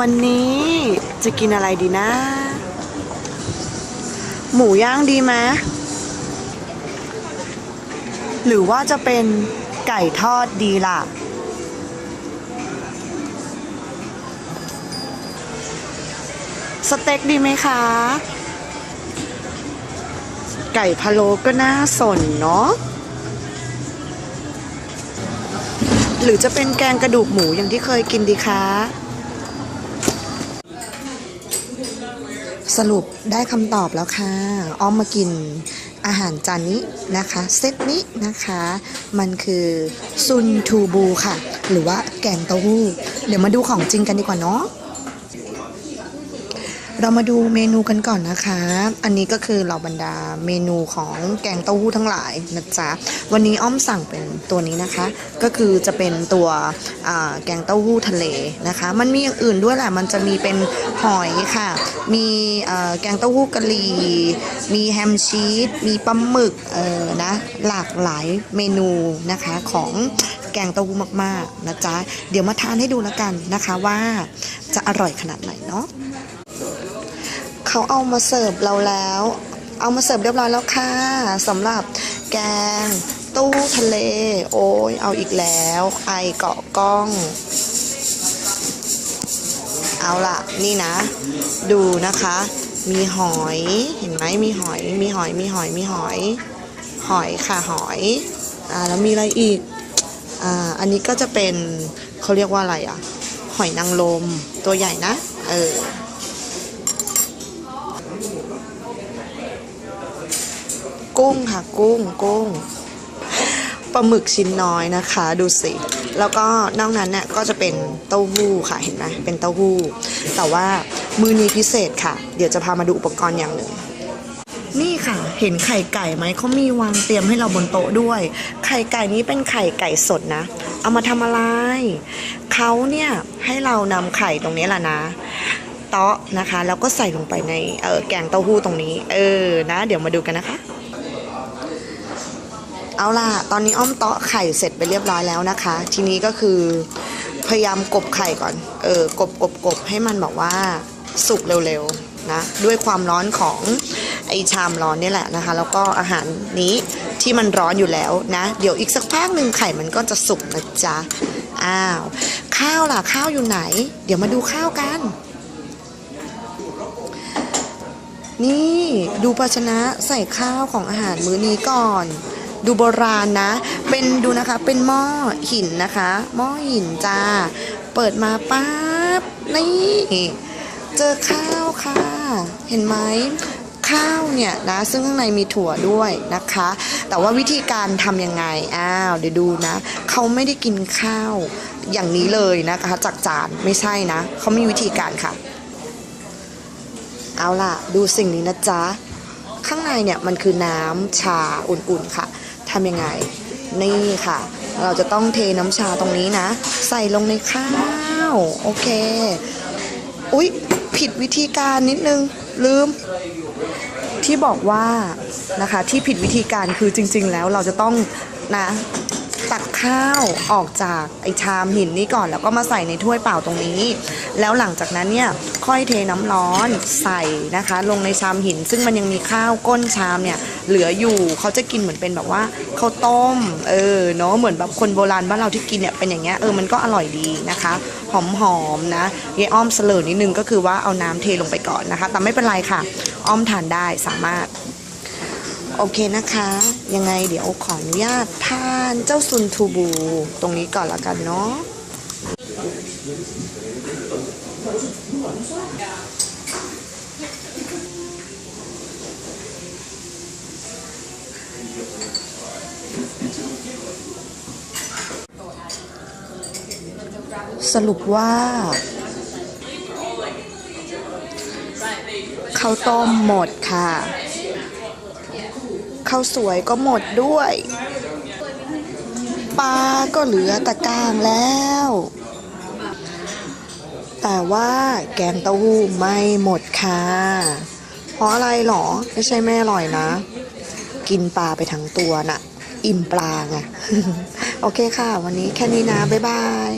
วันนี้จะกินอะไรดีนะ หมูย่างดีไหมหรือว่าจะเป็นไก่ทอดดีล่ะ สเต็กดีไหมคะ ไก่พะโล้ก็น่าสนเนาะหรือจะเป็นแกงกระดูกหมูอย่างที่เคยกินดีคะ สรุปได้คำตอบแล้วค่ะ อ้อมมากินอาหารจานนี้นะคะเซตนี้นะคะ มันคือซุนทูบูค่ะ หรือว่าแกงเต้าหู้ เดี๋ยวมาดูของจริงกันดีกว่าเนาะ เรามาดูเมนูกันก่อนนะคะ อันนี้ก็คือเราบรรดาเมนูของแกงเต้าหู้ทั้งหลายนะจ๊ะ วันนี้อ้อมสั่งเป็นตัวนี้นะคะ ก็คือจะเป็นตัวแกงเต้าหู้ทะเลนะคะ มันมีอย่างอื่นด้วยแหละ มันจะมีเป็นหอยค่ะ มีแกงเต้าหู้กะหรี่ มีแฮมชีส มีปลาหมึก เออนะ หลากหลายเมนูนะคะของแกงเต้าหู้มากๆนะจ๊ะ เดี๋ยวมาทานให้ดูแล้วกันนะคะว่าจะอร่อยขนาดไหนเนาะ เขาเอามาเสิร์ฟเราแล้ว เอามาเสิร์ฟเรียบร้อยแล้วค่ะสำหรับแกง ตู้ทะเล โอ้ยเอาอีกแล้ว ไอเกาะกล้อง เอาละนี่นะ ดูนะคะ มีหอยเห็นไหมมีหอย มีหอยมีหอยมีหอย หอยค่ะหอยอ่าแล้วมีอะไรอีกอ่าอันนี้ก็จะเป็นเขาเรียกว่าอะไรอะ หอยนางรมตัวใหญ่นะ เออ กุ้งค่ะกุ้งกุ้งปลาหมึกชิ้นน้อยนะคะ ดูสิ แล้วก็นอกนั้นเนี่ยก็จะเป็นเต้าหู้ค่ะเห็นไหมเป็นเต้าหู้ แต่ว่ามือนี้พิเศษค่ะ เดี๋ยวจะพามาดูอุปกรณ์อย่างหนึ่งนี่ค่ะ เห็นไข่ไก่ไหมเขามีวางเตรียมให้เราบนโต๊ะด้วย ไข่ไก่นี้เป็นไข่ไก่สดนะ เอามาทำอะไร เขาเนี่ยให้เรานำไข่ตรงนี้แหละนะเตาะนะคะ แล้วก็ใส่ลงไปในเออแกงเต้าหู้ตรงนี้ เออนะ เดี๋ยวมาดูกันนะคะ เอาล่ะ ตอนนี้อ้อมเตาะไข่เสร็จไปเรียบร้อยแล้วนะคะ ทีนี้ก็คือพยายามกบไข่ก่อน เออกบกบกบให้มันบอกว่าสุกเร็วๆนะ ด้วยความร้อนของไอชามร้อนนี่แหละนะคะ แล้วก็อาหารนี้ที่มันร้อนอยู่แล้วนะ เดี๋ยวอีกสักพักหนึ่งไข่มันก็จะสุกนะจ๊ะ อ้าว ข้าวล่ะข้าวอยู่ไหน เดี๋ยวมาดูข้าวกัน นี่ดูภาชนะใส่ข้าวของอาหารมื้อนี้ก่อน ดูโบราณนะ เป็นดูนะคะเป็นหม้อหินนะคะ หม้อหินจ้า เปิดมาปั๊บนี่ เจอข้าวค่ะ เห็นไหมข้าวเนี่ยนะซึ่งข้างในมีถั่วด้วยนะคะ แต่ว่าวิธีการทำยังไงอ้าวเดี๋ยวดูนะ เขาไม่ได้กินข้าวอย่างนี้เลยนะคะ จากจานไม่ใช่นะ เขามีวิธีการค่ะ เอาล่ะ ดูสิ่งนี้นะจ๊ะ ข้างในเนี่ยมันคือน้ำชาอุ่นๆค่ะ ทำยังไง นี่ค่ะ เราจะต้องเทน้ำชาตรงนี้นะ ใส่ลงในข้าว โอเค อุ๊ย ผิดวิธีการนิดนึง ลืม ที่บอกว่านะคะที่ผิดวิธีการคือจริง ๆ แล้วเราจะต้องนะ ตักข้าวออกจากไอชามหินนี้ก่อน แล้วก็มาใส่ในถ้วยเปล่าตรงนี้ แล้วหลังจากนั้นเนี่ยค่อยเทน้ำร้อนใส่นะคะ ลงในชามหิน ซึ่งมันยังมีข้าวก้นชามเนี่ยเหลืออยู่เขาจะกินเหมือนเป็นแบบว่าข้าวต้มเออเนาะเหมือนแบบคนโบราณบ้านเราที่กินเนี่ยเป็นอย่างเงี้ยเออมันก็อร่อยดีนะคะ หอมๆนะยายอ้อมเสลอนิดนึงก็คือว่าเอาน้ำเทลงไปก่อนนะคะ แต่ไม่เป็นไรค่ะ อ้อมทานได้สามารถ โอเคนะคะ ยังไงเดี๋ยวขออนุญาตทานเจ้าซุนทูบู ตรงนี้ก่อนละกันเนาะสรุปว่าข้าวต้มหมดค่ะ ข้าวสวยก็หมดด้วย ปลาก็เหลือแต่ก้างแล้ว แต่ว่าแกงเต้าหู้ไม่หมดค่ะ เพราะอะไรหรอ ไม่ใช่แม่อร่อยนะ กินปลาไปทั้งตัวน่ะ อิ่มปลาไง โอเคค่ะ วันนี้แค่นี้นะ บ๊ายบาย